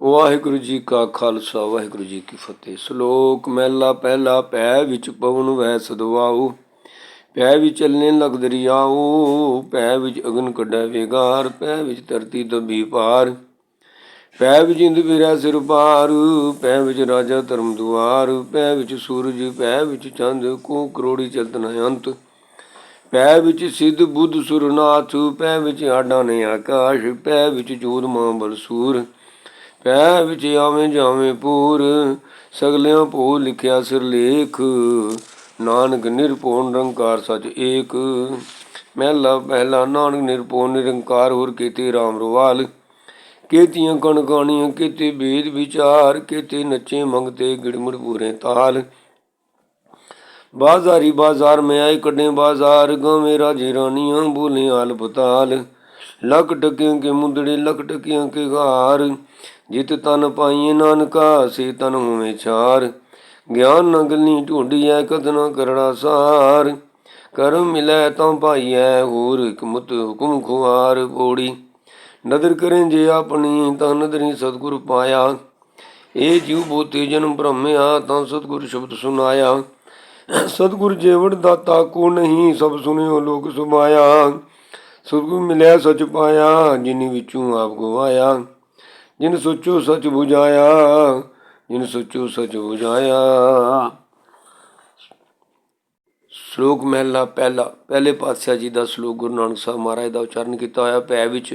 ਵਾਹਿਗੁਰੂ ਜੀ ਕਾ ਖਾਲਸਾ ਵਾਹਿਗੁਰੂ ਜੀ ਕੀ ਫਤਿਹ ਸ਼ਲੋਕ ਮਹਿਲਾ ਪਹਿਲਾ ਪੈ ਵਿੱਚ ਪਵਨ ਵਹਿ ਸਦਵਾਉ ਪੈ ਵਿੱਚ ਚੱਲਨੇ ਲਗ ਦਰਿਆਉ ਪੈ ਵਿੱਚ ਅਗਨ ਕੱਢੈ ਵੇਗਾਰ ਪੈ ਵਿੱਚ ਧਰਤੀ ਦਬੀ ਪਾਰ ਪੈ ਵਿੱਚ ਇੰਦ ਵੀਰਾ ਸਿਰ ਪਾਰ ਪੈ ਵਿੱਚ ਰਾਜਾ ਧਰਮ ਦੁਆਰ ਪੈ ਵਿੱਚ ਸੂਰਜ ਪੈ ਵਿੱਚ ਚੰਦ ਕੋ ਕਰੋੜੀ ਚਲਤ ਅੰਤ ਪੈ ਵਿੱਚ ਸਿੱਧ ਬੁੱਧ ਸੁਰਨਾਥ ਪੈ ਵਿੱਚ ਆਡਾ ਨੇ ਆਕਾਸ਼ ਪੈ ਵਿੱਚ ਜੋਤ ਮਾਂ ਬਲਸੂਰ ਪੈ ਵਿੱਚ ਆਵੇਂ ਜਾਵੇਂ ਪੂਰ, ਸਗਲਿਆਂ ਭੋ ਲਿਖਿਆ ਸਿਰਲੇਖ ਨਾਨਕ ਨਿਰਭਉ ਨਿਰੰਕਾਰ ਸਚ ਏਕ। ਮਹਿਲਾ ਪਹਿਲਾ ਨਾਨਕ ਨਿਰਭਉ ਨਿਰੰਕਾਰ ਹੋਰ ਕੀਤੇ RAM ਰਵਾਲ। ਕੀਤੀਆਂ ਕਣ ਕੀਤੇ ਬੇਦ ਵਿਚਾਰ, ਕੀਤੇ ਨੱਚੇ ਮੰਗਤੇ ਗਿੜਮੜ ਪੂਰੇ ਤਾਲ। ਬਾਜ਼ਾਰੀ ਬਾਜ਼ਾਰ ਮੈਂ ਆਏ ਕੱਢੇ ਬਾਜ਼ਾਰ, ਗਾਵੇਂ ਰਾਜੇ ਰਾਣੀਆਂ ਬੋਲੇ ਆਲ ਬਤਾਲ। ਲੱਖ ਟਕਿਆਂ ਕੇ ਮੁੰਦੜੇ ਲੱਖ ਟਕਿਆਂ ਕੇ ਘਾਰ ਜਿਤ ਤਨ ਪਾਈਏ ਨਾਨਕਾ, ਸੇ ਤਨ ਹੋਵੇ ਛਾਰ। ਗਿਆਨ ਨ ਗਲਨੀ ਢੂੰਡੀਐ ਕਥਨਾ ਕਰੜਾ ਸਾਰ। ਕਰਮ ਮਿਲੈ ਤਾਂ ਪਾਈਐ ਹੋਰ ਇਕ ਮੁਤ ਹੁਕਮ ਖੁਆਰ ਪੋੜੀ। ਨਦਰ ਕਰੇ ਜੇ ਆਪਣੀ, ਤਾਂ ਨਦਰੀ ਸਤਿਗੁਰ ਪਾਇਆ। ਇਹ ਜੀਵ ਬੋਤੇ ਜਨਮ ਭ੍ਰਮਿਆ, ਤਾਂ ਸਤਿਗੁਰ ਸ਼ਬਦ ਸੁਨਾਇਆ। ਸਤਿਗੁਰ ਜੇਵੜ ਦਾਤਾ ਕੋ ਨਹੀਂ, ਸਭ ਸੁਨਿਓ ਲੋਕ ਸੁਮਾਇਆ। ਸਤਿਗੁਰ ਮਿਲਿਆ ਸਚ ਪਾਇਆ, ਜਿਨੀ ਵਿੱਚੋਂ ਆਪ ਗਵਾਇਆ। ਜਿਨ ਸੋਚੋ ਸਚ 부ਝਾਇਆ ਜਿਨ ਸੋਚੋ ਸਚ 부ਝਾਇਆ ਸ਼ਲੋਕ ਮਹਿਲਾ ਪਹਿਲਾ, ਪਹਿਲੇ ਪਾਤਸ਼ਾਹ ਜੀ ਦਾ ਸ਼ਲੋਕ ਗੁਰੂ ਨਾਨਕ ਸਾਹਿਬ ਮਹਾਰਾਜ ਦਾ ਉਚਾਰਨ ਕੀਤਾ ਹੋਇਆ ਪੈ ਵਿੱਚ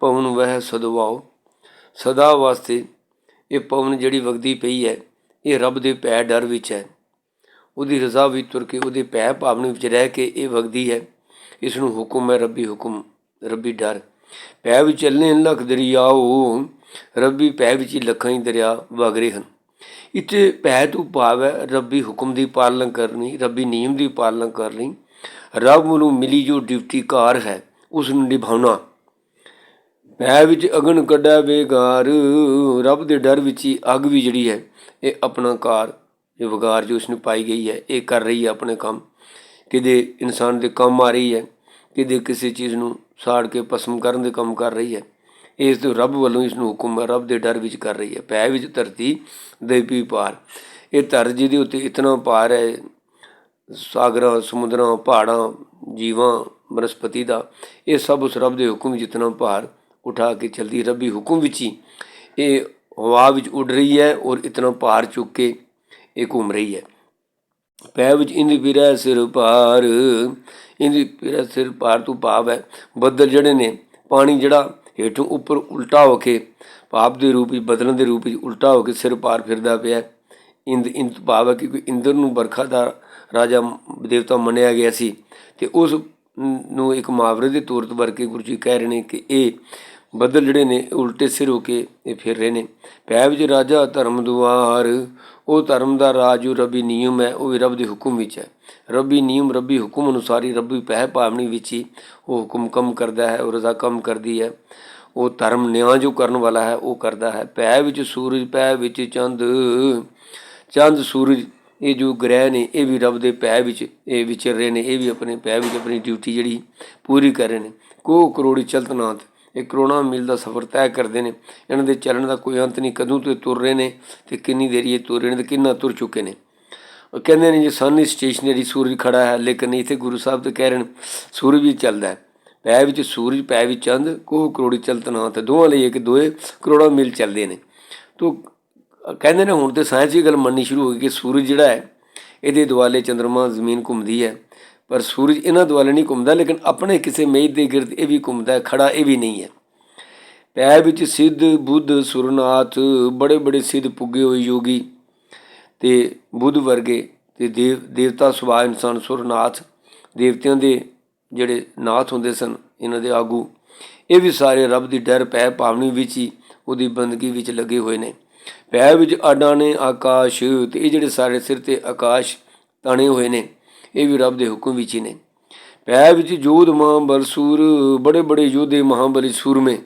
ਪਵਨ ਵਹਿ ਸਦਵਾਓ ਸਦਾ ਵਾਸਤੇ ਇਹ ਪਵਨ ਜਿਹੜੀ ਵਗਦੀ ਪਈ ਹੈ, ਇਹ ਰੱਬ ਦੇ ਪੈ ਡਰ ਵਿੱਚ ਹੈ। ਉਹਦੀ ਰਜ਼ਾ ਵਿੱਚ ਤੁਰ ਕੇ ਉਹਦੇ ਪੈ ਭਾਵਨੇ ਵਿੱਚ ਰਹਿ ਕੇ ਇਹ ਵਗਦੀ ਹੈ। ਇਸ ਨੂੰ ਹੁਕਮ ਹੈ ਰੱਬੀ ਹੁਕਮ, ਰੱਬੀ ਡਰ। ਪੈ ਵਿੱਚ ਚੱਲਨੇ ਲੱਖ ਦਰਿਆਓ ਰੱਬੀ ਪੈ ਵਿੱਚ ਹੀ ਲੱਖਾਂ ਹੀ ਦਰਿਆ ਵਗ ਰਹੇ ਹਨ। ਇੱਥੇ ਪੈ ਤੋਂ ਭਾਵ ਹੈ ਰੱਬੀ ਹੁਕਮ ਦੀ ਪਾਲਣਾ ਕਰਨੀ, ਰੱਬੀ ਨਿਯਮ ਦੀ ਪਾਲਣਾ ਕਰਨੀ। ਰੱਬ ਨੂੰ ਮਿਲੀ ਜੋ ਡਿਊਟੀ ਕਾਰ ਹੈ ਉਸ ਨੂੰ ਨਿਭਾਉਣਾ। ਪੈ ਵਿੱਚ ਅਗਨ ਕੱਢਾ ਬੇਗਾਰ ਰੱਬ ਦੇ ਡਰ ਵਿੱਚ ਹੀ ਅੱਗ ਵੀ ਜਿਹੜੀ ਹੈ, ਇਹ ਆਪਣਾ ਕਾਰ, ਇਹ ਵਗਾਰ ਜੋ ਇਸ ਨੂੰ ਪਾਈ ਗਈ ਹੈ, ਇਹ ਕਰ ਰਹੀ ਹੈ ਆਪਣੇ ਕੰਮ। ਕਿਤੇ ਇਨਸਾਨ ਦੇ ਕੰਮ ਆ ਰਹੀ ਹੈ, ਕਿਤੇ ਕਿਸੇ ਚੀਜ਼ ਨੂੰ ਸਾੜ ਕੇ ਭਸਮ ਕਰਨ ਦੇ ਕੰਮ ਕਰ ਰਹੀ ਹੈ ਇਸ ਤੋਂ ਰੱਬ ਵੱਲੋਂ ਇਸ ਨੂੰ ਹੁਕਮ ਰੱਬ ਦੇ ਡਰ ਵਿੱਚ ਕਰ ਰਹੀ ਹੈ ਪੈ ਵਿੱਚ ਧਰਤੀ ਦੇ ਵੀ ਪਾਰ। ਇਹ ਧਰ ਜਿਹਦੇ ਉੱਤੇ ਇਤਨਾ ਪਾਰ ਹੈ, ਸਾਗਰਾਂ, ਸਮੁੰਦਰਾਂ, ਪਹਾੜਾਂ, ਜੀਵਾਂ, ਬਨਸਪਤੀ ਦਾ, ਇਹ ਸਭ ਉਸ ਰੱਬ ਦੇ ਹੁਕਮ ਵਿੱਚ ਇਤਨਾ ਭਾਰ ਉਠਾ ਕੇ ਚਲਦੀ ਰੱਬੀ ਹੁਕਮ ਵਿੱਚ ਹੀ ਇਹ ਹਵਾ ਵਿੱਚ ਉੱਡ ਰਹੀ ਹੈ ਔਰ ਇਤਨਾ ਭਾਰ ਚੁੱਕ ਕੇ ਇਹ ਘੁੰਮ ਰਹੀ ਹੈ। ਪੈ ਵਿੱਚ ਇੰਦ ਪਿਰੈ ਸਿਰ ਭਾਰ ਇੰਦ ਪਿਰੈ ਸਿਰ ਭਾਰ ਤੋਂ ਭਾਵ ਹੈ, ਬੱਦਲ ਜਿਹੜੇ ਨੇ, ਪਾਣੀ ਜਿਹੜਾ ਹੇਠੋਂ ਉੱਪਰ ਉਲਟਾ ਹੋ ਕੇ ਪਾਪ ਦੇ ਰੂਪ ਵਿੱਚ, ਬਦਲਣ ਦੇ ਰੂਪ ਵਿੱਚ ਉਲਟਾ ਹੋ ਕੇ ਸਿਰ ਪਾਰ ਫਿਰਦਾ ਪਿਆ ਇੰਦ ਇੰਦ ਭਾਵ ਹੈ ਕਿ ਇੰਦਰ ਨੂੰ ਬਰਖਾ ਦਾ ਰਾਜਾ ਦੇਵਤਾ ਮੰਨਿਆ ਗਿਆ ਸੀ ਤੇ ਉਸ ਨੂੰ ਇੱਕ ਮੁਹਾਵਰੇ ਦੇ ਤੌਰ ਤੇ ਵਰਕੇ ਗੁਰੂ ਜੀ ਕਹਿ ਰਹੇ ਨੇ ਕਿ ਇਹ ਬੱਦਲ ਜਿਹੜੇ ਨੇ ਉਲਟੇ ਸਿਰ ਹੋ ਕੇ ਇਹ ਫਿਰ ਰਹੇ ਨੇ। ਪੈ ਵਿੱਚ ਰਾਜਾ ਧਰਮ ਦੁਆਰ ਉਹ ਧਰਮ ਦਾ ਰਾਜ ਜੋ ਰੱਬੀ ਨਿਯਮ ਹੈ, ਉਹ ਵੀ ਰੱਬ ਦੇ ਹੁਕਮ ਵਿੱਚ ਹੈ। ਰੱਬੀ ਨਿਯਮ, ਰੱਬੀ ਹੁਕਮ ਅਨੁਸਾਰ ਹੀ ਰੱਬੀ ਪਹਿ ਭਾਵਨੀ ਵਿੱਚ ਹੀ ਉਹ ਹੁਕਮ ਕੰਮ ਕਰਦਾ ਹੈ, ਉਹ ਰਜ਼ਾ ਕੰਮ ਕਰਦੀ ਹੈ। ਉਹ ਧਰਮ ਨਿਆਂ ਜੋ ਕਰਨ ਵਾਲਾ ਹੈ, ਉਹ ਕਰਦਾ ਹੈ। ਪੈ ਵਿੱਚ ਸੂਰਜ ਪੈ ਵਿੱਚ ਚੰਦ। ਚੰਦ, ਸੂਰਜ ਇਹ ਜੋ ਗ੍ਰਹਿ ਨੇ, ਇਹ ਵੀ ਰੱਬ ਦੇ ਪੈ ਵਿੱਚ ਇਹ ਵਿਚਰ ਰਹੇ ਨੇ, ਇਹ ਵੀ ਆਪਣੇ ਪੈ ਵਿੱਚ ਆਪਣੀ ਡਿਊਟੀ ਜਿਹੜੀ ਪੂਰੀ ਕਰ ਰਹੇ ਨੇ। ਕੋ ਕਰੋੜੀ ਚਲਤਨਾਥ ਇਹ ਕਰੋਨਾ ਮੀਲ ਦਾ ਸਫ਼ਰ ਤੈਅ ਕਰਦੇ ਨੇ। ਇਹਨਾਂ ਦੇ ਚੱਲਣ ਦਾ ਕੋਈ ਅੰਤ ਨਹੀਂ। ਕਦੋਂ ਤੋਂ ਤੁਰ ਰਹੇ ਨੇ ਤੇ ਕਿੰਨੀ ਦੇਰੀ ਇਹ ਤੁਰ ਰਹੇ ਨੇ ਤੇ ਕਿੰਨਾ ਤੁਰ ਚੁੱਕੇ ਨੇ। ਉਹ ਕਹਿੰਦੇ ਨੇ ਜੀ ਸਨ ਸਟੇਸ਼ਨਰੀ ਸੂਰਜ ਖੜਾ ਹੈ, ਲੇਕਿਨ ਇੱਥੇ ਗੁਰੂ ਸਾਹਿਬ ਤੇ ਕਹਿ ਰਹੇ ਨੇ, ਸੂਰਜ ਵੀ ਚੱਲਦਾ ਹੈ। ਪੈ ਵਿੱਚ ਸੂਰਜ, ਪੈ ਵਿੱਚ ਚੰਦ ਕੋ ਕਰੋੜੀ ਚਲਤਨਾਥ ਦੋਵਾਂ ਲਈ ਇੱਕ ਦੋਏ ਕਰੋੜਾ ਮੀਲ ਚੱਲਦੇ ਨੇ। ਤੋ ਕਹਿੰਦੇ ਨੇ ਹੁਣ ਤੇ ਸਾਇੰਸ ਦੀ ਗੱਲ ਮੰਨਣੀ ਸ਼ੁਰੂ ਹੋ ਗਈ ਕਿ ਸੂਰਜ ਜਿਹੜਾ ਹੈ, ਇਹਦੇ ਦੁਆਲੇ ਚੰ드ਰਮਾ ਜ਼ਮੀਨ ਘੁੰਮਦੀ ਹੈ। ਪਰ ਸੂਰਜ ਇਹਨਾਂ ਦੁਆਲੇ ਨਹੀਂ ਘੁੰਮਦਾ, ਲੇਕਿਨ ਆਪਣੇ ਕਿਸੇ ਮੇਜ ਦੇ ਗਿਰਦ ਇਹ ਵੀ ਘੁੰਮਦਾ ਹੈ ਖੜਾ ਇਹ ਵੀ ਨਹੀਂ ਹੈ। ਪੈ ਵਿੱਚ ਸਿੱਧ ਬੁੱਧ ਸੁਰਨਾਥ, ਬੜੇ ਬੜੇ ਸਿੱਧ ਪੁੱਗੇ ਹੋਏ ਯੋਗੀ ਤੇ ਬੁੱਧ ਵਰਗੇ ਤੇ ਦੇਵ, ਦੇਵਤਾ ਸੁਭਾਅ ਇਨਸਾਨ ਸੁਰਨਾਥ, ਦੇਵਤਿਆਂ ਦੇ ਜਿਹੜੇ ਨਾਥ ਹੁੰਦੇ ਸਨ, ਇਹਨਾਂ ਦੇ ਆਗੂ, ਇਹ ਵੀ ਸਾਰੇ ਰੱਬ ਦੀ ਡਰ ਪੈ ਭਾਵਨੀ ਵਿੱਚ ਹੀ ਉਹਦੀ ਬੰਦਗੀ ਵਿੱਚ ਲੱਗੇ ਹੋਏ ਨੇ। ਪੈ ਵਿੱਚ ਆਡਾਂ ਨੇ ਆਕਾਸ਼ ਤੇ ਇਹ ਜਿਹੜੇ ਸਾਰੇ ਸਿਰ ਤੇ ਆਕਾਸ਼ ਤਣੇ ਹੋਏ ਨੇ ਇਹ ਵੀ ਰੱਬ ਦੇ ਹੁਕਮ ਵਿੱਚ ਹੀ ਨੇ। ਪੈ ਵਿੱਚ ਜੋਧ ਮਹਾਬਲ ਸੂਰ, ਬੜੇ ਬੜੇ ਯੋਧੇ ਮਹਾਬਲੀ ਸੂਰਮੇ,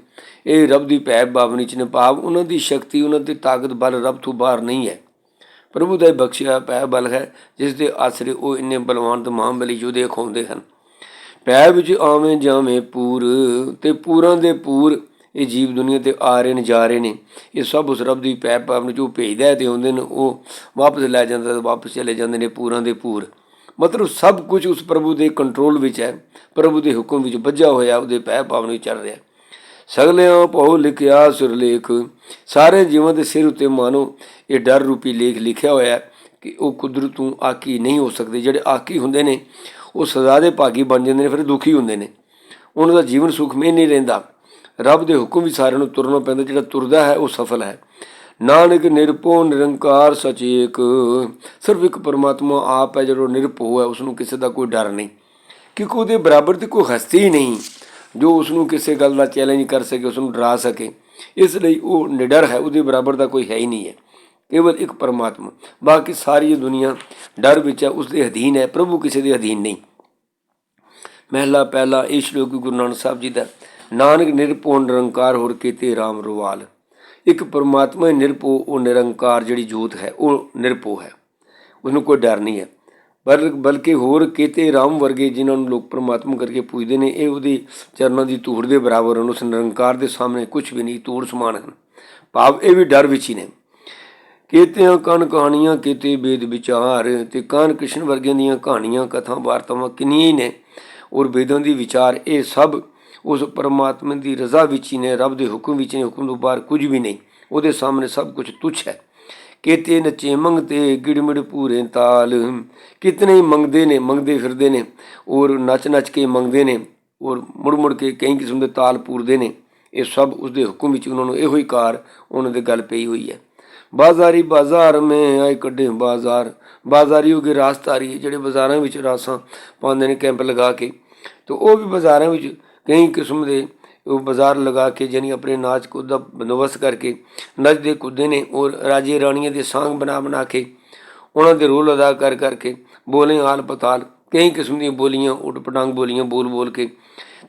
ਇਹ ਰੱਬ ਦੀ ਪੈ ਭਾਵਨੀ ਚ ਨੇ। ਭਾਵ ਉਹਨਾਂ ਦੀ ਸ਼ਕਤੀ, ਉਹਨਾਂ ਦੀ ਤਾਕਤ ਬਲ ਰੱਬ ਤੋਂ ਬਾਹਰ ਨਹੀਂ ਹੈ। ਪ੍ਰਭੂ ਦਾ ਹੀ ਬਖਸ਼ਿਆ ਪੈ ਬਲ ਹੈ, ਜਿਸ ਦੇ ਆਸਰੇ ਉਹ ਇੰਨੇ ਬਲਵਾਨ ਤੇ ਮਹਾਬਲੀ ਯੋਧੇ ਖਾਉਂਦੇ ਹਨ। ਪੈ ਵਿੱਚ ਆਵੇਂ ਜਾਵੇਂ ਪੂਰ ਤੇ ਪੂਰਾਂ ਦੇ ਪੂਰ ਇਹ ਜੀਵ ਦੁਨੀਆ ਤੇ ਆ ਰਹੇ ਨੇ, ਜਾ ਰਹੇ ਨੇ। ਇਹ ਸਭ ਉਸ ਰੱਬ ਦੀ ਪੈ ਪਾਵਨ ਜੋ ਭੇਜਦਾ ਹੈ ਤੇ ਹੁੰਦੇ ਨੇ, ਉਹ ਵਾਪਸ ਲੈ ਜਾਂਦਾ ਤੇ ਵਾਪਸ ਚਲੇ ਜਾਂਦੇ ਨੇ ਪੂਰਾਂ ਦੇ ਪੂਰ। ਮਤਲਬ ਸਭ ਕੁਝ ਉਸ ਪ੍ਰਭੂ ਦੇ ਕੰਟਰੋਲ ਵਿੱਚ ਹੈ। ਪ੍ਰਭੂ ਦੇ ਹੁਕਮ ਵਿੱਚ ਬੱਝਾ ਹੋਇਆ, ਉਹਦੇ ਪੈ ਪਾਵਨ ਵਿੱਚ ਚੱਲ ਰਿਹਾ। ਸਗਲਿਆਂ ਭਉ ਲਿਖਿਆ ਸੁਰਲੇਖ ਸਾਰੇ ਜੀਵਨ ਦੇ ਸਿਰ ਉੱਤੇ ਮਾਨੋ। ਇਹ ਡਰ ਰੂਪੀ ਲੇਖ ਲਿਖਿਆ ਹੋਇਆ ਕਿ ਉਹ ਕੁਦਰਤ ਤੋਂ ਆਕੀ ਨਹੀਂ ਹੋ ਸਕਦੇ। ਜਿਹੜੇ ਆਕੀ ਹੁੰਦੇ ਨੇ, ਉਹ ਸਜ਼ਾ ਦੇ ਭਾਗੀ ਬਣ ਜਾਂਦੇ ਨੇ, ਫਿਰ ਦੁਖੀ ਹੁੰਦੇ ਨੇ। ਉਹਨਾਂ ਦਾ ਜੀਵਨ ਸੁਖਮਈ ਨਹੀਂ ਰਹਿੰਦਾ। ਰੱਬ ਦੇ ਹੁਕਮ ਵੀ ਸਾਰਿਆਂ ਨੂੰ ਤੁਰਨਾ ਪੈਂਦਾ। ਜਿਹੜਾ ਤੁਰਦਾ ਹੈ, ਉਹ ਸਫਲ ਹੈ। ਨਾਨਕ ਨਿਰਭਉ ਨਿਰੰਕਾਰ ਸਚੇਕ ਸਿਰਫ ਇੱਕ ਪਰਮਾਤਮਾ ਆਪ ਹੈ, ਜਿਹੜਾ ਨਿਰਭਉ ਹੈ ਉਸ ਨੂੰ ਕਿਸੇ ਦਾ ਕੋਈ ਡਰ ਨਹੀਂ। ਕਿਉਂਕਿ ਉਹਦੇ ਬਰਾਬਰ ਦੀ ਕੋਈ ਹਸਤੀ ਹੀ ਨਹੀਂ, ਜੋ ਉਸ ਨੂੰ ਕਿਸੇ ਗੱਲ ਦਾ ਚੈਲੰਜ ਕਰ ਸਕੇ ਉਸ ਨੂੰ ਡਰਾ ਸਕੇ। ਇਸ ਲਈ ਉਹ ਨਿਡਰ ਹੈ, ਉਹਦੇ ਬਰਾਬਰ ਦਾ ਕੋਈ ਹੈ ਹੀ ਨਹੀਂ ਹੈ। ਕੇਵਲ ਇੱਕ ਪਰਮਾਤਮਾ। ਬਾਕੀ ਸਾਰੀ ਦੁਨੀਆ ਡਰ ਵਿੱਚ ਹੈ ਉਸ ਦੇ ਅਧੀਨ ਹੈ, ਪ੍ਰਭੂ ਕਿਸੇ ਦੇ ਅਧੀਨ ਨਹੀਂ। ਮਹਿਲਾ ਪਹਿਲਾ, ਇਹ ਸ਼ਲੋਕ ਗੁਰੂ ਨਾਨਕ ਸਾਹਿਬ ਜੀ ਦਾ, ਨਾਨਕ ਨਿਰਭਉ ਨਿਰੰਕਾਰ ਹੋਰ ਕੀਤੇ RAM ਰਵਾਲ। ਇੱਕ ਪਰਮਾਤਮਾ ਹੀ ਨਿਰਭਉ ਉਹ ਨਿਰੰਕਾਰ ਜਿਹੜੀ ਜੋਤ ਹੈ, ਉਹ ਨਿਰਭਉ ਹੈ। ਉਸਨੂੰ ਕੋਈ ਡਰ ਨਹੀਂ ਹੈ। ਪਰ ਬਲਕਿ ਹੋਰ ਕੀਤੇ ਰਾਮ ਵਰਗੇ ਜਿਨ੍ਹਾਂ ਨੂੰ ਲੋਕ ਪਰਮਾਤਮਾ ਕਰਕੇ ਪੂਜਦੇ ਨੇ, ਇਹ ਉਹਦੇ ਚਰਨਾਂ ਦੀ ਧੂੜ ਦੇ ਬਰਾਬਰ ਹਨ, ਉਸ ਨਿਰੰਕਾਰ ਦੇ ਸਾਹਮਣੇ ਕੁਝ ਵੀ ਨਹੀਂ, ਧੂੜ ਸਮਾਨ ਹਨ। ਭਾਵ ਇਹ ਵੀ ਡਰ ਵਿੱਚ ਹੀ ਨੇ। ਕੀਤਿਆਂ ਕਨ ਕਹਾਣੀਆਂ, ਕੀਤੇ ਵੇਦ ਵਿਚਾਰ ਤੇ ਕਾਨ ਕ੍ਰਿਸ਼ਨ ਵਰਗਿਆਂ ਦੀਆਂ ਕਹਾਣੀਆਂ ਕਥਾ ਵਾਰਤਾਵਾਂ ਕਿੰਨੀਆਂ ਹੀ ਨੇ। ਔਰ ਵੇਦਾਂ ਦੀ ਵਿਚਾਰ, ਇਹ ਸਭ ਉਸ ਪਰਮਾਤਮਾ ਦੀ ਰਜ਼ਾ ਵਿੱਚ ਹੀ ਨੇ, ਰੱਬ ਦੇ ਹੁਕਮ ਵਿੱਚ ਨੇ, ਹੁਕਮ ਤੋਂ ਬਾਹਰ ਕੁਝ ਵੀ ਨਹੀਂ। ਉਹਦੇ ਸਾਹਮਣੇ ਸਭ ਕੁਝ ਤੁੱਛ ਹੈ। ਕੇਤੇ ਨਚੇ ਮੰਗਤੇ ਗਿੜਮਿੜ ਪੂਰੇ ਤਾਲ। ਕਿਤਨੇ ਹੀ ਮੰਗਦੇ ਨੇ, ਮੰਗਦੇ ਫਿਰਦੇ ਨੇ। ਔਰ ਨੱਚ ਨੱਚ ਕੇ ਮੰਗਦੇ ਨੇ। ਔਰ ਮੁੜ ਮੁੜ ਕੇ ਕਈ ਕਿਸਮ ਦੇ ਤਾਲ ਪੂਰਦੇ ਨੇ। ਇਹ ਸਭ ਉਸ ਦੇ ਹੁਕਮ ਵਿੱਚ ਉਹਨਾਂ ਨੂੰ ਇਹੋ ਹੀ ਕਾਰ ਉਹਨਾਂ ਦੇ ਗੱਲ ਪਈ ਹੋਈ ਹੈ। ਬਾਜ਼ਾਰੀ ਬਾਜ਼ਾਰ ਮੈਂ ਆਏ ਕੱਢੇ ਬਾਜ਼ਾਰ। ਬਾਜ਼ਾਰੀ ਹੋ ਗਏ ਰਾਸਤਾਰੀ ਜਿਹੜੇ ਬਾਜ਼ਾਰਾਂ ਵਿੱਚ ਰਾਸਾਂ ਪਾਉਂਦੇ ਨੇ ਕੈਂਪ ਲਗਾ ਕੇ। ਤੇ ਉਹ ਵੀ ਬਾਜ਼ਾਰਾਂ ਵਿੱਚ ਕਈ ਕਿਸਮ ਦੇ ਉਹ ਬਾਜ਼ਾਰ ਲਗਾ ਕੇ ਜਾਨੀ ਆਪਣੇ ਨਾਚ ਕੁੱਦ ਦਾ ਬੰਦੋਬਸਤ ਕਰਕੇ ਨੱਚਦੇ ਕੁੱਦੇ ਨੇ ਔਰ ਰਾਜੇ ਰਾਣੀਆਂ ਦੇ ਸਾਂਗ ਬਣਾ ਬਣਾ ਕੇ ਉਹਨਾਂ ਦੇ ਰੋਲ ਅਦਾ ਕਰ ਕਰਕੇ ਬੋਲੇ ਹਾਲ ਪਤਾਲ ਕਈ ਕਿਸਮ ਦੀਆਂ ਬੋਲੀਆਂ, ਉਟ ਪਟਾਂਗ ਬੋਲੀਆਂ, ਬੋਲ ਬੋਲ ਕੇ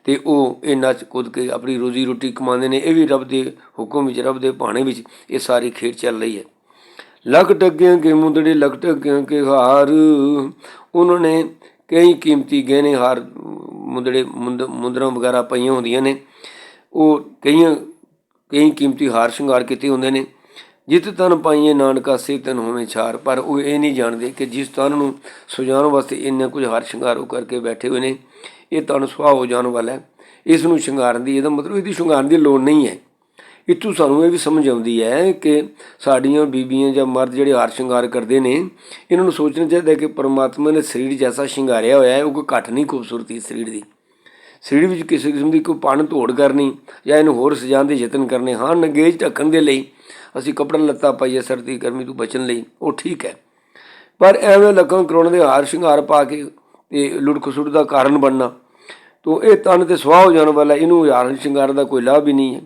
ਤੇ ਉਹ ਇਹ ਨੱਚ ਕੁੱਦ ਕੇ ਆਪਣੀ ਰੋਜ਼ੀ ਰੋਟੀ ਕਮਾਉਂਦੇ ਨੇ। ਇਹ ਵੀ ਰੱਬ ਦੇ ਹੁਕਮ ਵਿੱਚ, ਰੱਬ ਦੇ ਭਾਣੇ ਵਿੱਚ ਇਹ ਸਾਰੀ ਖੇਡ ਚੱਲ ਰਹੀ ਹੈ। ਲਖ ਟੱਗਿਆਂ ਕੇ ਮੁੰਦੜੇ, ਲਖ ਟੱਗਿਆਂ ਕੇ ਹਾਰ, ਉਹਨਾਂ ਨੇ ਕਈ ਕੀਮਤੀ ਗਹਿਣੇ ਹਾਰ, ਮੁੰਦੜੇ, ਮੁੰਦ- ਮੁੰਦਰਾਂ ਵਗੈਰਾ ਪਈਆਂ ਹੁੰਦੀਆਂ ਨੇ। ਉਹ ਕਈਆਂ, ਕਈ ਕੀਮਤੀ ਹਾਰ ਸ਼ਿੰਗਾਰ ਕੀਤੇ ਹੁੰਦੇ ਨੇ। ਜਿਤ ਤਨ ਪਾਈਏ ਨਾਨਕਾ ਸੇ ਤਨ ਹੋਵੇਂ ਛਾਰ। ਪਰ ਉਹ ਇਹ ਨਹੀਂ ਜਾਣਦੇ ਕਿ ਜਿਸ ਤਨ ਨੂੰ ਸੁਜਾਉਣ ਵਾਸਤੇ ਇੰਨੇ ਕੁਝ ਹਾਰ ਸ਼ਿੰਗਾਰ ਉਹ ਕਰਕੇ ਬੈਠੇ ਹੋਏ ਨੇ, ਇਹ ਤਨ ਸੁਆਹ ਹੋ ਜਾਣ ਵਾਲਾ ਹੈ। ਇਸ ਨੂੰ ਸ਼ਿੰਗਾਰਨ ਦੀ ਇਹਦਾ ਮਤਲਬ ਇਹਦੀ ਸ਼ਿੰਗਾਰਨ ਦੀ ਲੋੜ ਨਹੀਂ ਹੈ। ਇੱਥੋਂ ਸਾਨੂੰ ਇਹ ਵੀ ਸਮਝ ਆਉਂਦੀ ਹੈ ਕਿ ਸਾਡੀਆਂ ਬੀਬੀਆਂ ਜਾਂ ਮਰਦ ਜਿਹੜੇ ਹਾਰ ਸ਼ਿੰਗਾਰ ਕਰਦੇ ਨੇ, ਇਹਨਾਂ ਨੂੰ ਸੋਚਣਾ ਚਾਹੀਦਾ ਕਿ ਪਰਮਾਤਮਾ ਨੇ ਸਰੀਰ ਜੈਸਾ ਸ਼ਿੰਗਾਰਿਆ ਹੋਇਆ ਹੈ, ਉਹ ਕੋਈ ਘੱਟ ਨਹੀਂ ਖੂਬਸੂਰਤੀ ਸਰੀਰ ਦੀ। ਸਰੀਰ ਵਿੱਚ ਕਿਸੇ ਕਿਸਮ ਦੀ ਕੋਈ ਪਣ ਧੋੜ ਕਰਨੀ ਜਾਂ ਇਹਨੂੰ ਹੋਰ ਸਜਾਉਣ ਦੇ ਯਤਨ ਕਰਨੇ, ਹਾਂ, ਨੰਗੇਜ਼ ਢੱਕਣ ਦੇ ਲਈ ਅਸੀਂ ਕੱਪੜਾ ਲੱਤਾ ਪਾਈਏ ਸਰਦੀ ਗਰਮੀ ਤੋਂ ਬਚਣ ਲਈ, ਉਹ ਠੀਕ ਹੈ। ਪਰ ਐਵੇਂ ਲੱਖਾਂ ਕਰੋੜਾਂ ਦੇ ਹਾਰ ਸ਼ਿੰਗਾਰ ਪਾ ਕੇ ਤੇ ਲੁੱਟ ਖਸੁੱਟ ਦਾ ਕਾਰਨ ਬਣਨਾ, ਤੋ ਇਹ ਤਨ ਤੇ ਸਵਾਹ ਹੋ ਜਾਣ ਵਾਲਾ, ਇਹਨੂੰ ਹਾਰ ਸ਼ਿੰਗਾਰ ਦਾ ਕੋਈ ਲਾਭ ਹੀ ਨਹੀਂ ਹੈ।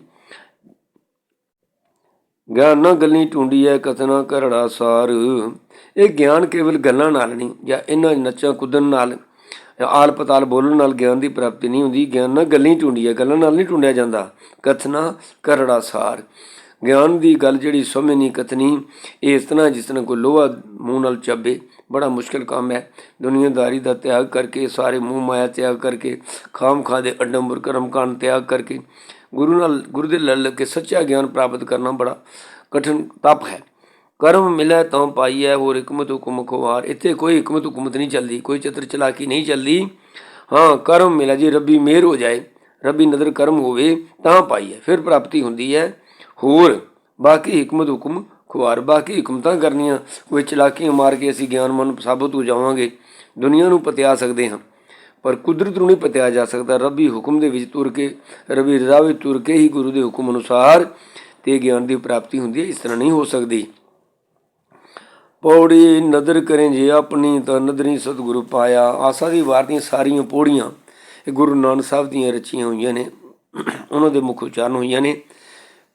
ਗਿਆਨ ਨਾ ਗੱਲੀ ਟੁੰਡੀ ਹੈ ਕਥਨਾ ਕਰੜਾ ਸਾਰ। ਇਹ ਗਿਆਨ ਕੇਵਲ ਗੱਲਾਂ ਨਾਲ ਨਹੀਂ, ਜਾਂ ਇਹਨਾਂ ਨੱਚਾਂ ਕੁੱਦਣ ਨਾਲ ਆਲ ਪਤਾਲ ਬੋਲਣ ਨਾਲ ਗਿਆਨ ਦੀ ਪ੍ਰਾਪਤੀ ਨਹੀਂ ਹੁੰਦੀ। ਗਿਆਨ ਨਾਲ ਗੱਲਾਂ ਹੀ ਟੁੰਡੀ ਹੈ ਗੱਲਾਂ ਨਾਲ ਨਹੀਂ ਟੁੰਡਿਆ ਜਾਂਦਾ। ਕਥਨਾ ਕਰੜਾ ਸਾਰ। ਗਿਆਨ ਦੀ ਗੱਲ ਜਿਹੜੀ ਸਮਝ ਨਹੀਂ ਕਥਨੀ, ਇਹ ਇਸ ਤਰ੍ਹਾਂ ਜਿਸ ਤਰ੍ਹਾਂ ਕੋਈ ਲੋਹਾ ਮੂੰਹ ਨਾਲ ਚੱਬੇ, ਬੜਾ ਮੁਸ਼ਕਲ ਕੰਮ ਹੈ ਦੁਨੀਆਦਾਰੀ ਦਾ ਤਿਆਗ ਕਰਕੇ, ਸਾਰੇ ਮੂੰਹ ਮਾਇਆ ਤਿਆਗ ਕਰਕੇ, ਖਾਮ ਖਾ ਦੇ ਅਡੰਬਰ ਕਰਮ ਕਾਂਡ ਤਿਆਗ ਕਰਕੇ ਗੁਰੂ ਨਾਲ, ਗੁਰੂ ਦੇ ਲੜ ਲੱਗ ਕੇ ਸੱਚਾ ਗਿਆਨ ਪ੍ਰਾਪਤ ਕਰਨਾ ਬੜਾ ਕਠਿਨ ਤਪ ਹੈ। ਕਰਮ ਮਿਲੇ ਤਾਂ ਪਾਈਐ, ਹੋਰ ਹਕਮਤ ਹੁਕਮ ਖਵਾਰ ਇੱਥੇ ਕੋਈ ਹਕਮਤ ਹੁਕਮਤ ਨਹੀਂ ਚੱਲਦੀ, ਕੋਈ ਚਤਰ ਚਲਾਕੀ ਨਹੀਂ ਚੱਲਦੀ। ਹਾਂ, ਕਰਮ ਮਿਲਾ, ਜੀ ਰੱਬੀ ਮਿਹਰ ਹੋ ਜਾਏ, ਰੱਬੀ ਨਦਰ ਕਰਮ ਹੋਵੇ, ਤਾਂ ਪਾਈਐ, ਫਿਰ ਪ੍ਰਾਪਤੀ ਹੁੰਦੀ ਹੈ। ਹੋਰ, ਬਾਕੀ ਹਕਮਤ ਹੁਕਮ ਖੁਆਰ ਬਾਕੀ ਹਕਮਤਾਂ ਕਰਨੀਆਂ, ਕੋਈ ਚਲਾਕੀਆਂ ਮਾਰ ਕੇ ਅਸੀਂ ਗਿਆਨਮਨ ਸਾਬਤ ਹੋ ਜਾਵਾਂਗੇ। ਦੁਨੀਆ ਨੂੰ ਪਤਿਆ ਸਕਦੇ ਹਾਂ। ਪਰ ਕੁਦਰਤ ਨੂੰ ਨਹੀਂ ਪਤਿਆ ਜਾ ਸਕਦਾ। ਰੱਬੀ ਹੁਕਮ ਦੇ ਵਿੱਚ ਤੁਰ ਕੇ, ਰੱਬੀ ਰਜ਼ਾ ਵਿੱਚ ਤੁਰ ਕੇ ਹੀ ਗੁਰੂ ਦੇ ਹੁਕਮ ਅਨੁਸਾਰ ਤੇ ਗਿਆਨ ਦੀ ਪ੍ਰਾਪਤੀ ਹੁੰਦੀ ਹੈ, ਇਸ ਤਰ੍ਹਾਂ ਨਹੀਂ ਹੋ ਸਕਦੀ। ਪੌੜੀ ਨਦਰ ਕਰੇ ਜੇ ਆਪਣੀ, ਤਾਂ ਨਦਰੀ ਸਤਿਗੁਰੂ ਪਾਇਆ। ਆਸਾ ਦੀ ਵਾਰ ਦੀਆਂ ਸਾਰੀਆਂ ਪੌੜੀਆਂ, ਇਹ ਗੁਰੂ ਨਾਨਕ ਸਾਹਿਬ ਦੀਆਂ ਰਚੀਆਂ ਹੋਈਆਂ ਨੇ, ਉਹਨਾਂ ਦੇ ਮੁੱਖ ਉਚਾਰਨ ਹੋਈਆਂ ਨੇ।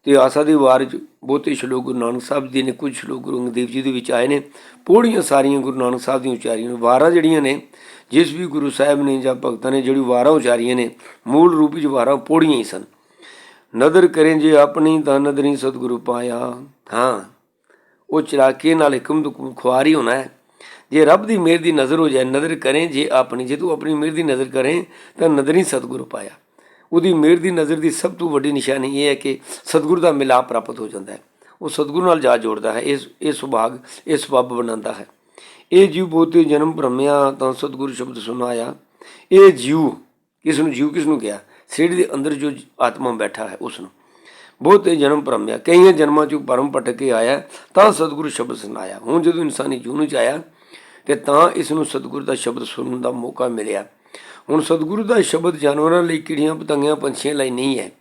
ਤੇ ਆਸਾ ਦੀ ਵਾਰ ਚ ਬਹੁਤੇ ਸ਼ਲੋਕ ਗੁਰੂ ਨਾਨਕ ਸਾਹਿਬ ਜੀ ਨੇ, ਕੁਝ ਸ਼ਲੋਕ ਗੁਰੂ ਅੰਗਦ ਦੇਵ ਜੀ ਦੇ ਵਿੱਚ ਆਏ ਨੇ, ਪੌੜੀਆਂ ਸਾਰੀਆਂ ਗੁਰੂ ਨਾਨਕ ਸਾਹਿਬ ਦੀਆਂ ਉਚਾਰੀਆਂ ਨੇ, ਵਾਰਾਂ ਜਿਹੜੀਆਂ ਨੇ, ਜਿਸ ਵੀ ਗੁਰੂ ਸਾਹਿਬ ਨੇ ਜਾਂ ਭਗਤਾਂ ਨੇ ਜਿਹੜੀ ਵਾਰਾਂ ਉਚਾਰੀਆਂ ਨੇ, ਮੂਲ ਰੂਪ ਵਿੱਚ ਵਾਰਾਂ ਪੌੜੀਆਂ ਹੀ ਸਨ। ਨਦਰ ਕਰੇ ਜੇ ਆਪਣੀ ਤਾਂ ਨਦਰੀ ਸਤਿਗੁਰੂ ਪਾਇਆ ਹਾਂ ਉਹ ਚਲਾਕੀ ਨਾਲ ਹਕਮ ਤੋਂ ਖੁਆਰੀ ਹੋਣਾ ਹੈ। ਜੇ ਰੱਬ ਦੀ ਮਿਹਰ ਦੀ ਨਜ਼ਰ ਹੋ ਜਾਏ ਨਜ਼ਰ ਕਰੇ ਜੇ ਆਪਣੀ, ਜੇ ਤੂੰ ਆਪਣੀ ਮਿਹਰ ਦੀ ਨਜ਼ਰ ਕਰੇ, ਤਾਂ ਨਦਰੀ ਸਤਿਗੁਰੂ ਪਾਇਆ। ਉਹਦੀ ਮਿਹਰ ਦੀ ਨਜ਼ਰ ਦੀ ਸਭ ਤੋਂ ਵੱਡੀ ਨਿਸ਼ਾਨੀ ਇਹ ਹੈ ਕਿ ਸਤਿਗੁਰ ਦਾ ਮਿਲਾਪ ਪ੍ਰਾਪਤ ਹੋ ਜਾਂਦਾ ਹੈ। ਉਹ ਸਤਿਗੁਰੂ ਨਾਲ ਜਾ ਜੋੜਦਾ ਹੈ ਇਸ ਇਹ ਸੁਭਾਗ, ਇਹ ਸਬੱਬ ਬਣਾਉਂਦਾ ਹੈ। ਇਹ ਜੀਵ ਬਹੁਤੇ ਜਨਮ ਭ੍ਰਮਿਆ ਤਾਂ ਸਤਿਗੁਰੂ ਸ਼ਬਦ ਸੁਣਾਇਆ। ਇਹ ਜੀਵ ਕਿਸ ਨੂੰ, ਜੀਵ ਕਿਸ ਨੂੰ ਗਿਆ ਸਰੀਰ ਦੇ ਅੰਦਰ ਜੋ ਆਤਮਾ ਬੈਠਾ ਹੈ, ਉਸ ਨੂੰ। ਬਹੁਤੇ ਜਨਮ ਭ੍ਰਮਿਆ, ਕਈਆਂ ਜਨਮਾਂ ਚੋਂ ਭਰਮ ਭਟਕ ਕੇ ਆਇਆ, ਤਾਂ ਸਤਿਗੁਰ ਸ਼ਬਦ ਸੁਣਾਇਆ। ਹੁਣ ਜਦੋਂ ਇਨਸਾਨੀ ਜੂਨ 'ਚ ਆਇਆ, ਤੇ ਤਾਂ ਇਸ ਨੂੰ ਸਤਿਗੁਰੂ ਦਾ ਸ਼ਬਦ ਸੁਣਨ ਦਾ ਮੌਕਾ ਮਿਲਿਆ। ਹੁਣ ਸਤਿਗੁਰੂ ਦਾ ਸ਼ਬਦ ਜਾਨਵਰਾਂ ਲਈ ਕਿੜੀਆਂ ਪਤੰਗੀਆਂ ਪੰਛੀਆਂ ਲਈ ਨਹੀਂ ਹੈ।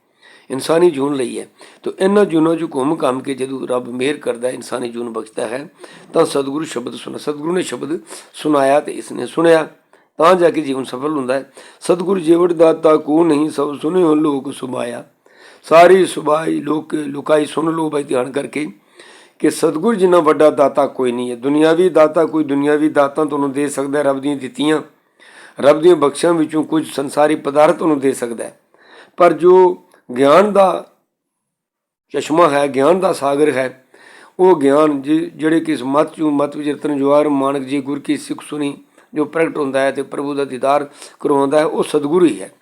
ਇਨਸਾਨੀ ਜੂਨ ਲਈ ਹੈ। ਤਾਂ ਇਹਨਾਂ ਜੂਨਾਂ 'ਚ ਘੁੰਮ ਘੰਮ ਕੇ ਜਦੋਂ ਰੱਬ ਮਿਹਰ ਕਰਦਾ ਹੈ ਇਨਸਾਨੀ ਜੂਨ ਬਖਸ਼ਦਾ ਹੈ, ਤਾਂ ਸਤਿਗੁਰੂ ਸ਼ਬਦ ਸੁਣਾ, ਸਤਿਗੁਰੂ ਨੇ ਸ਼ਬਦ ਸੁਣਾਇਆ ਤੇ ਇਸਨੇ ਸੁਣਿਆ, ਤਾਂ ਜਾ ਕੇ ਜੀਵਨ ਸਫਲ ਹੁੰਦਾ ਹੈ। ਸਤਿਗੁਰੂ ਜੀਵੜ ਦਾਤਾ ਕੋ ਨਹੀਂ, ਸਭ ਸੁਨਿਓ ਲੋਕ ਸੁਭਾਇਆ। ਸਾਰੀ ਸੁਭਾਈ ਲੋਕ, ਲੁਕਾਈ ਸੁਣ ਲੋ ਬਈ ਧਿਆਨ ਕਰਕੇ ਕਿ ਸਤਿਗੁਰ ਜਿੰਨਾ ਵੱਡਾ ਦਾਤਾ ਕੋਈ ਨਹੀਂ ਹੈ। ਦੁਨਿਆਵੀ ਦਾਤਾ ਕੋਈ ਦੁਨਿਆਵੀ ਦਾਤਾਂ ਤੁਹਾਨੂੰ ਦੇ ਸਕਦਾ ਰੱਬ ਦੀਆਂ ਦਿੱਤੀਆਂ। ਰੱਬ ਦੀਆਂ ਬਖਸ਼ਾਂ ਵਿੱਚੋਂ ਕੁਝ ਸੰਸਾਰੀ ਪਦਾਰਥ ਤੁਹਾਨੂੰ ਦੇ ਸਕਦਾ ਹੈ। ਪਰ ਜੋ ਗਿਆਨ ਦਾ ਚਸ਼ਮਾ ਹੈ, ਗਿਆਨ ਦਾ ਸਾਗਰ ਹੈ, ਉਹ ਗਿਆਨ ਜਿਹੜੇ ਕਿ ਇਸ ਮਤ ਚੋਂ ਮਤ ਵਿਚਰਤਨ ਜਵਾਰ ਮਾਨਕ ਜੀ ਗੁਰ ਕੀ ਸਿੱਖ ਸੁਣੀ ਜੋ ਪ੍ਰਗਟ ਹੁੰਦਾ ਹੈ ਤੇ ਪ੍ਰਭੂ ਦਾ ਦੀਦਾਰ ਕਰਵਾਉਂਦਾ ਹੈ, ਉਹ ਸਤਿਗੁਰੂ ਹੀ ਹੈ।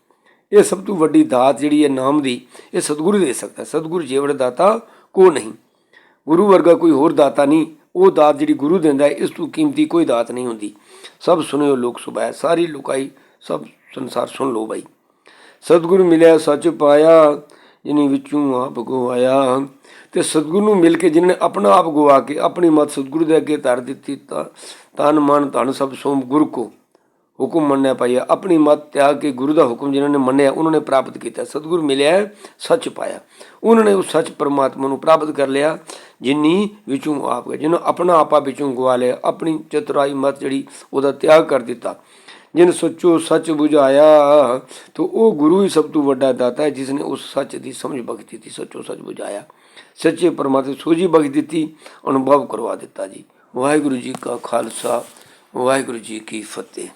ਇਹ ਸਭ ਤੋਂ ਵੱਡੀ ਦਾਤ ਜਿਹੜੀ ਹੈ ਨਾਮ ਦੀ, ਇਹ ਸਤਿਗੁਰੂ ਦੇ ਸਕਦਾ ਸਤਿਗੁਰੂ ਜੀਵੜ ਦਾਤਾ ਕੋ ਨਹੀਂ। ਗੁਰੂ ਵਰਗਾ ਕੋਈ ਹੋਰ ਦਾਤਾ ਨਹੀਂ, ਉਹ ਦਾਤ ਜਿਹੜੀ ਗੁਰੂ ਦਿੰਦਾ ਹੈ, ਇਸ ਤੋਂ ਕੀਮਤੀ ਕੋਈ ਦਾਤ ਨਹੀਂ ਹੁੰਦੀ। ਸਭ ਸੁਣਿਓ ਲੋਕ ਸੁਭਾਇ ਸਾਰੀ ਲੁਕਾਈ, ਸਭ ਸੰਸਾਰ ਸੁਣ ਲੋ ਬਾਈ। ਸਤਿਗੁਰੂ ਮਿਲਿਆ, ਸੱਚ ਪਾਇਆ, ਜਿਨੇ ਵਿੱਚੋਂ ਆਪ ਗਵਾਇਆ। ਤੇ ਸਤਿਗੁਰੂ ਨੂੰ ਮਿਲ ਕੇ ਜਿਹਨੇ ਆਪਣਾ ਆਪ ਗਵਾ ਕੇ, ਆਪਣੀ ਮਤ ਸਤਿਗੁਰੂ ਦੇ ਅੱਗੇ ਧਰ ਦਿੱਤੀ, ਤਾਂ ਤਨ ਮਨ, ਧਨ ਸਭ ਸੋਮ ਗੁਰੂ ਕੋ ਹੁਕਮ ਮੰਨਿਆ ਪਾਇਆ। ਆਪਣੀ ਮਤ ਤਿਆਗ ਕੇ ਗੁਰੂ ਦਾ ਹੁਕਮ ਜਿਨ੍ਹਾਂ ਨੇ ਮੰਨਿਆ, ਉਹਨਾਂ ਨੇ ਪ੍ਰਾਪਤ ਕੀਤਾ। ਸਤਿਗੁਰੂ ਮਿਲਿਆ, ਸੱਚ ਪਾਇਆ। ਉਹਨਾਂ ਨੇ ਉਹ ਸੱਚ ਪਰਮਾਤਮਾ ਨੂੰ ਪ੍ਰਾਪਤ ਕਰ ਲਿਆ। ਜਿਨੀ ਵਿੱਚੋਂ ਆਪ ਗਏ, ਜਿਹਨੂੰ ਆਪਣਾ ਆਪਾ ਵਿੱਚੋਂ ਗਵਾ ਲਿਆ, ਆਪਣੀ ਚਤੁਰਾਈ ਮਤ ਜਿਹੜੀ ਉਹਦਾ ਤਿਆਗ ਕਰ ਦਿੱਤਾ। ਜਿਨ ਸੱਚੋ ਸੱਚ 부ਝਾਇਆ ਤੋ ਉਹ ਗੁਰੂ ਹੀ ਸਭ ਤੋਂ ਵੱਡਾ ਦਾਤਾ ਹੈ ਜਿਸ ਨੇ ਉਸ ਸੱਚ ਦੀ ਸਮਝ ਬਖਸ਼ ਦਿੱਤੀ, ਸੱਚੋ ਸੱਚ 부ਝਾਇਆ ਸੱਚੇ ਪਰਮਾਤਮਾ ਸੋਝੀ ਬਖਸ਼ ਦਿੱਤੀ, ਅਨੁਭਵ ਕਰਵਾ ਦਿੱਤਾ ਜੀ। ਵਾਹਿਗੁਰੂ ਜੀ ਕਾ ਖਾਲਸਾ, ਵਾਹਿਗੁਰੂ ਜੀ ਕੀ ਫਤਿਹ।